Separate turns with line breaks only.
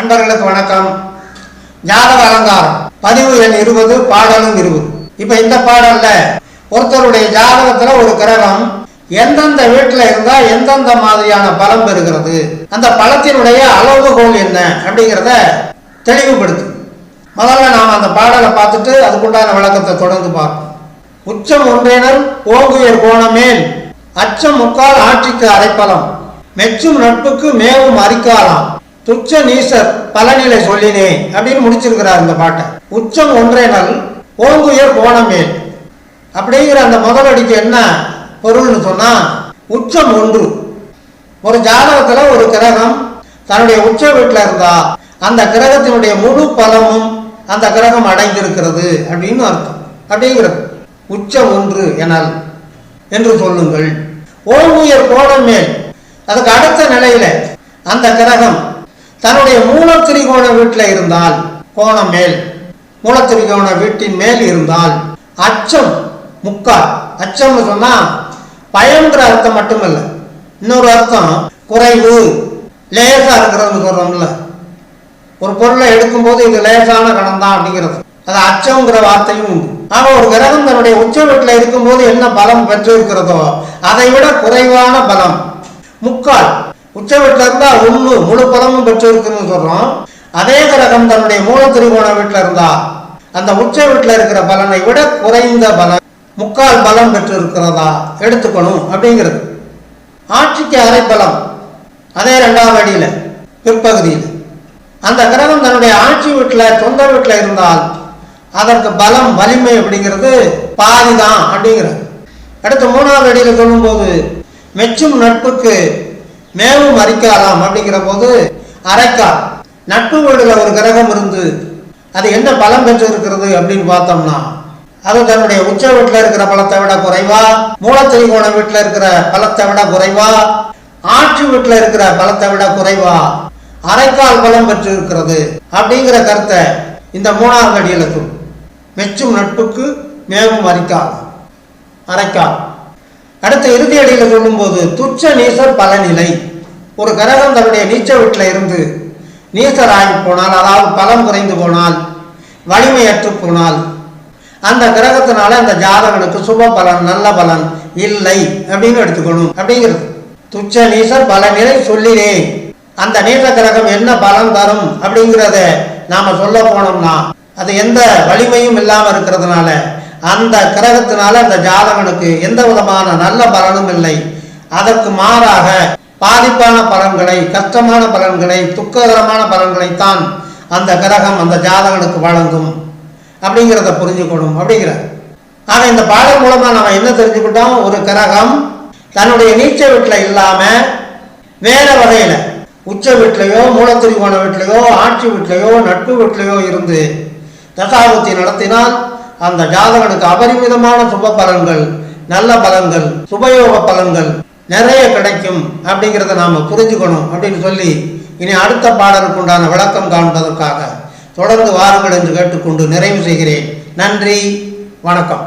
நண்பர்களுக்கு வணக்கம். ஜாதக அலங்காரம். பதிவு எண் இருபது பாடலும் இருபது. இப்ப இந்த பாடல்ல ஒருத்தருடைய ஜாதகத்துல ஒரு கிரகம் எந்தெந்த வீட்டுல இருந்தா எந்தெந்த மாதிரியான பலம் பெறுகிறது? அந்த பழத்தினுடைய அளவுகோல் என்ன அப்படிங்கிறத தெளிவுபடுத்து. முதல்ல நாம் அந்த பாடலை பார்த்துட்டு அதுக்குண்டான விளக்கத்தை தொடர்ந்து பார்ப்போம். உச்சம் ஒன்றினர் ஓங்குயர் கோணமேல். அச்சம் முக்கால் ஆட்சிக்கு அரைப்பலம். மெச்சும் நட்புக்கு மேவும் அரிக்காலாம். துச்ச நீசர் பலநிலை சொல்லினே அப்படின்னு முடிச்சிருக்கிறார் இந்த பாட்டை. உச்சம் ஒன்றேனல் ஓங்குயர் போனமே அப்படிங்கிற அந்த முதலடிக்கு என்ன பொருள்னு சொன்னா உச்சம் ஒன்று. ஒரு ஜாதகத்துல ஒரு கிரகம் தன்னுடைய உச்ச வீட்டில் இருந்தா அந்த கிரகத்தினுடைய முழு பலமும் அந்த கிரகம் அடைந்திருக்கிறது அப்படின்னு அர்த்தம். அப்படிங்கிறது. உச்சம் ஒன்று எனல் என்று சொல்லுங்கள். ஓங்குயர் கோணம் மேல். அதுக்கு அடுத்த நிலையில அந்த கிரகம் தன்னுடைய மூலத்திரிகோண வீட்டில் இருந்தால் கோணம் மேல் மூலத்திரிகோண வீட்டின் மேல் இருந்தால் அச்சம் முக்கால். அச்சம்னு சொன்னால் பயங்கிற அர்த்தம் மட்டுமல்ல. இன்னொரு அர்த்தம் குறைவு லேசா இருக்கிறதுன்னு சொல்றோம்ல. ஒரு பொருளை எடுக்கும்போது இது லேசான கணம் தான் அப்படிங்கிறது. அது அச்சம்ங்கிற வார்த்தையும் உண்டு. ஆனால் ஒரு கிரகம் தன்னுடைய உச்ச வீட்டில் இருக்கும்போது என்ன பலம் பெற்று இருக்கிறதோ அதை விட குறைவான பலம். முக்கால். உச்சவீட்டில் இருந்தா ஒண்ணு முழு பலமும் பெற்றிருக்குன்னு சொல்கிறோம் சொல்றோம். அதே கிரகம் தன்னுடைய மூல திரிகோண வீட்டில் இருந்தா அந்த உச்ச வீட்டில் இருக்கிற பலனை விட குறைந்த பலம் முக்கால் பலம் பெற்று இருக்கிறதா எடுத்துக்கணும் அப்படிங்கிறது. ஆட்சிக்கு அரை பலம் அதே ரெண்டாவது அடியில் பிற்பகுதியில். அந்த கிரகம் தன்னுடைய ஆட்சி வீட்டில் சொந்த வீட்டில் இருந்தால் அதற்கு பலம் வலிமை அப்படிங்கிறது பாதி தான் அப்படிங்கிறது. அடுத்து மூணாவது அடியில் சொல்லும்போது மெச்சும் நட்புக்கு மேவும் அரிக்காலாம் அப்படிங்கிற போது அரைக்கால் நட்பு வீடுல ஒரு கிரகம் இருந்து அது என்ன பலம் பெற்று இருக்கிறது அப்படின்னு பார்த்தோம்னா அது தன்னுடைய உச்ச வீட்டில் இருக்கிற பலத்தை விட குறைவா மூலத்திரிகோண வீட்டில் இருக்கிற பலத்தை விட குறைவா ஆட்சி வீட்டில் இருக்கிற பலத்தை விட குறைவா அரைக்கால் பலம் பெற்று இருக்கிறது அப்படிங்கிற கருத்தை இந்த மூணாவது அடியில் மெச்சும் நட்புக்கு மேவும் அரைக்கால் அரைக்கால். அடுத்த இறுதி அடியில் சொல்லும்போது துச்ச நீசர் பலநிலை ஒரு கிரகம் தன்னுடைய நீச்ச வீட்டில் இருந்து நீசர் ஆகி போனால் அதாவது பலம் குறைந்து போனால் வலிமையற்று போனால் அந்த கிரகத்தினால அந்த ஜாதகனுக்கு சுப பலன் நல்ல பலன் இல்லை அப்படின்னு எடுத்துக்கணும். அப்படிங்கிறது. துச்ச நீசர் பலநிலை சொல்லினே அந்த நீச கிரகம் என்ன பலன் தரும் அப்படிங்கிறத நாம சொல்ல போனோம்னா அது எந்த வலிமையும் இல்லாமல் இருக்கிறதுனால அந்த கிரகத்தினால அந்த ஜாதகனுக்கு எந்த விதமான நல்ல பலனும் இல்லை. அதற்கு மாறாக பாதிப்பான பலன்களை கஷ்டமான பலன்களை துக்ககரமான பலன்களைத்தான் அந்த கிரகம் அந்த ஜாதகனுக்கு வழங்கும். அப்படிங்கிறத புரிஞ்சுக்கணும். அப்படிங்கிற ஆக இந்த பாடல் மூலமா நம்ம என்ன தெரிஞ்சுக்கிட்டோம்? ஒரு கிரகம் தன்னுடைய நீச்ச வீட்டில் இல்லாம வேற வகையில உச்ச வீட்டிலையோ மூலத்திரிகோண வீட்டிலையோ ஆட்சி வீட்டிலையோ நட்பு வீட்டிலையோ இருந்து தசாபுத்தி நடத்தினால் அந்த ஜாதகனுக்கு அபரிமிதமான சுப பலன்கள் நல்ல பலன்கள் சுபயோக பலன்கள் நிறைய கிடைக்கும் அப்படிங்கிறத நாம் புரிஞ்சுக்கணும் அப்படின்னு சொல்லி இனி அடுத்த பாடலுக்கு உண்டான விளக்கம் காண்பதற்காக தொடர்ந்து வாருங்கள் என்று கேட்டுக்கொண்டு நிறைவு செய்கிறேன். நன்றி வணக்கம்.